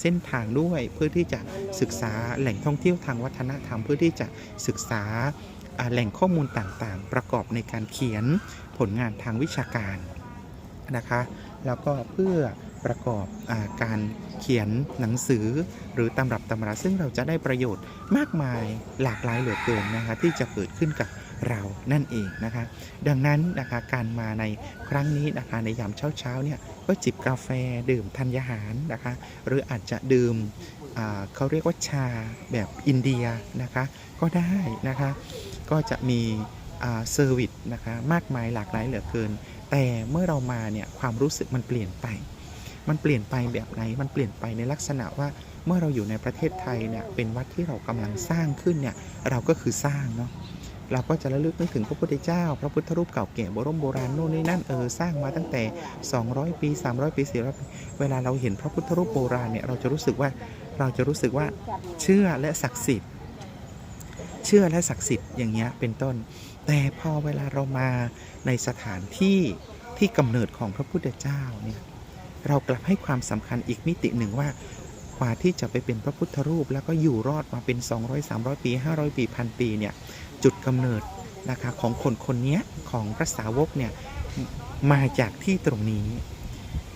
เส้นทางด้วยเพื่อที่จะศึกษาแหล่งท่องเที่ยวทางวัฒนธรรม เพื่อที่จะศึกษาแหล่งข้อมูลต่างๆ ประกอบในการเขียนผลงานทางวิชาการนะคะแล้วก็เพื่อประกอบอาการเขียนหนังสือ หรือตำรับตำราซึ่งเราจะได้ประโยชน์มากมายหลากหลายเหลือเกินนะคะที่จะเกิดขึ้นกับ เรานั่นเองนะคะ ดังนั้นนะคะการมาในครั้งนี้นะคะในยามเช้าๆเนี่ยก็จิบกาแฟดื่มธัญญาหารนะคะ หรืออาจจะดื่มเขาเรียกว่าชาแบบอินเดียนะคะก็ได้นะคะก็จะมีเซอร์วิสนะคะมากมายหลากหลายเหลือเกิน แต่เมื่อเรามาเนี่ยความรู้สึกมันเปลี่ยนไป มันเปลี่ยนไปแบบไหน มันเปลี่ยนไปในลักษณะว่าเมื่อเราอยู่ในประเทศไทยเนี่ยเป็นวัดที่เรากำลังสร้างขึ้นเนี่ยเราก็คือสร้างเนาะ เราก็จะระลึกนึกถึงพระพุทธเจ้า พระพุทธรูปเก่าแก่โบรมโบราณโน่นนี่นั่นเออสร้างมาตั้งแต่ 200 ปี 300 ปี400ปีเวลาเราเห็นพระพุทธรูปโบราณเนี่ยเราจะรู้สึกว่าเราจะรู้สึกว่าเชื่อและศักดิ์สิทธิ์ เชื่อและศักดิ์สิทธิ์อย่างเงี้ยเป็นต้น แต่พอเวลาเรามาในสถานที่ที่กำเนิดของพระพุทธเจ้าเนี่ยเรากลับให้ความสำคัญอีกมิติหนึ่งว่า กว่าที่จะไปเป็นพระพุทธรูป แล้วก็อยู่รอดมาเป็น 200 300 ปี 500 ปีพันปีเนี่ยจุดกำเนิดนะคะของคนคนนี้ของพระสาวกเนี่ยมาจากที่ตรงนี้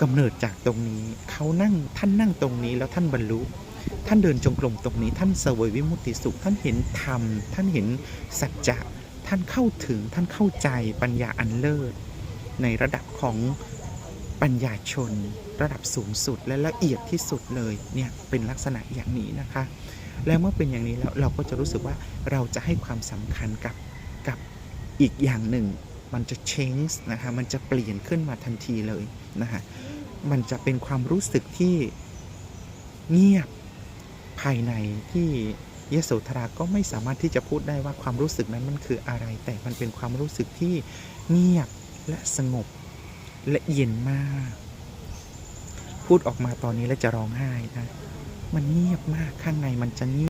กำเนิดจากตรงนี้เขานั่งท่านนั่งตรงนี้แล้วท่านบรรลุ ท่านเดินจงกรมตรงนี้ ท่านเสวยวิมุตติสุข ท่านเห็นธรรม ท่านเห็นสัจจะท่านเข้าถึงท่านเข้าใจปัญญาอันเลิศในระดับของ ปัญญาชนระดับสูงสุดและละเอียดที่สุดเลยเนี่ยเป็นลักษณะอย่างนี้นะคะ แล้วเมื่อเป็นอย่างนี้แล้วเราก็จะรู้สึกว่าเราจะให้ความสำคัญกับกับอีกอย่างหนึ่ง มันจะ change นะคะมันจะเปลี่ยนขึ้นมาทันทีเลยนะคะมันจะเป็นความรู้สึกที่เงียบภายในที่ยโสธราก็ไม่สามารถที่จะพูดได้ว่าความรู้สึกนั้นมันคืออะไร แต่มันเป็นความรู้สึกที่เงียบและสงบ และเย็นมาก พูดออกมาตอนนี้แล้วจะร้องไห้นะ มันเงียบมากข้างในมันจะเงียบ